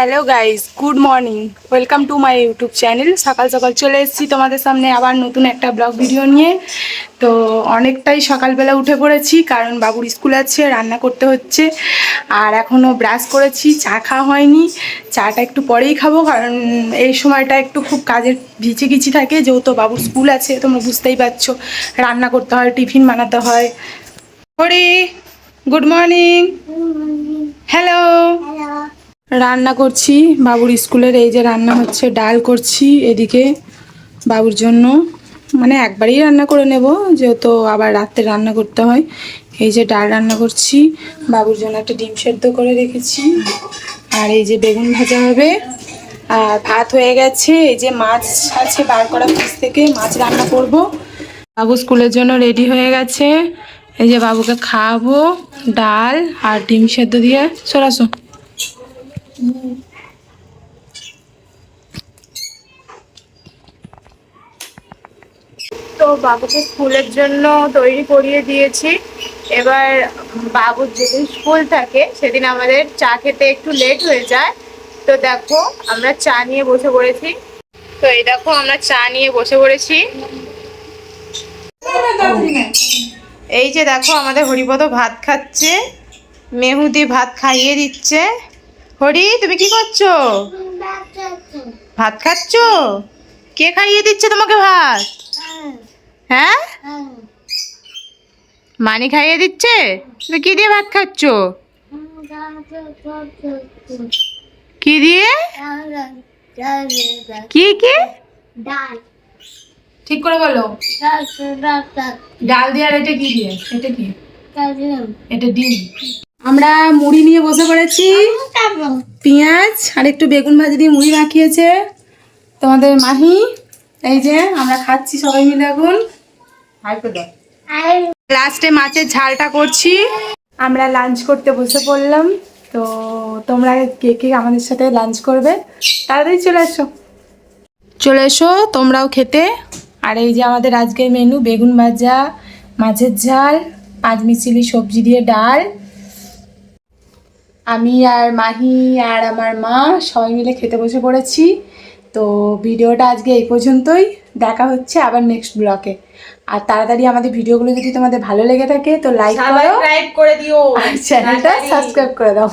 Hello guys good morning welcome to my YouTube channel সকাল সকাল চলে এসেছি তোমাদের সামনে আবার নতুন একটা ব্লগ ভিডিও নিয়ে। তো অনেকটাই সকালবেলা উঠে পড়েছি, কারণ বাবুর স্কুল আছে, রান্না করতে হচ্ছে। আর এখনও ব্রাশ করেছি, চা খাওয়া হয়নি। চাটা একটু পরেই খাব, কারণ এই সময়টা একটু খুব কাজের ভিচি গিচি থাকে। যেহেতু বাবুর স্কুল আছে, তোমরা বুঝতেই পারছ, রান্না করতে হয়, টিফিন বানাতে হয়। হরি গুড মর্নিং রান্না করছি। বাবুর স্কুলের এই যে রান্না হচ্ছে, ডাল করছি এদিকে বাবুর জন্য। মানে একবারই রান্না করে নেব, যেহেতু আবার রাত্রে রান্না করতে হয়। এই যে ডাল রান্না করছি, বাবুর জন্য একটা ডিম সেদ্ধ করে রেখেছি। আর এই যে বেগুন ভাজা হবে। আর ভাত হয়ে গেছে, এই যে মাছ আছে বার করা ফ্রিজ থেকে, মাছ রান্না করব। বাবু স্কুলের জন্য রেডি হয়ে গেছে। এই যে বাবুকে খাওয়াবো, ডাল আর ডিম সেদ্ধ দিয়ে। সরাসো তো বাবুকে স্কুলের জন্য তৈরি করিয়ে দিয়েছি। এবার বাবুর যেদিন স্কুল থাকে, সেদিন আমাদের চা খেতে একটু লেট হয়ে যায়। তো দেখো, আমরা চা নিয়ে বসে পড়েছি। তো এই দেখো, আমরা চা নিয়ে বসে পড়েছি। এই যে দেখো, আমাদের হরিপদ ভাত খাচ্ছে, মেহুদি ভাত খাইয়ে দিচ্ছে। হরি তুমি কি করছ? ভাত খাচ্ছো? কে খাইয়ে দিচ্ছে তোমাকে ভাত? হ্যাঁ? মানি খাইয়ে দিচ্ছে? তুমি কি দিয়ে ভাত খাচ্ছ? কি দিয়ে? কি কি? ঠিক করে বলো। ডাল দিয়ে আর এটা কি দিয়ে? এটা কি? এটা ডিম। আমরা মুড়ি নিয়ে বসে পড়েছি। পেঁয়াজ আর একটু বেগুন ভাজি দিয়ে মুড়ি মাখিয়েছে তোমাদের মাহি। এই যে আমরা খাচ্ছি সবাই মিলে এখন। লাস্টে মাছের ঝালটা করছি। আমরা লাঞ্চ করতে বসে পড়লাম। তো তোমরা কে কে আমাদের সাথে লাঞ্চ করবে, তাড়াতাড়ি চলে এসো। চলে এসো, তোমরাও খেতে। আর এই যে আমাদের আজকের মেনু বেগুন ভাজা, মাছের ঝাল, পাঁচ মিশিলি সবজি দিয়ে ডাল। আমি আর মাহি আর আমার মা সবাই মিলে খেতে বসে পড়েছি। তো ভিডিওটা আজকে এই পর্যন্তই। দেখা হচ্ছে আবার নেক্সট ব্লকে আর তাড়াতাড়ি আমাদের ভিডিওগুলো যদি তোমাদের ভালো লেগে থাকে তো লাইক করো। করে দিও। আর চ্যানেলটা সাবস্ক্রাইব করে দাও।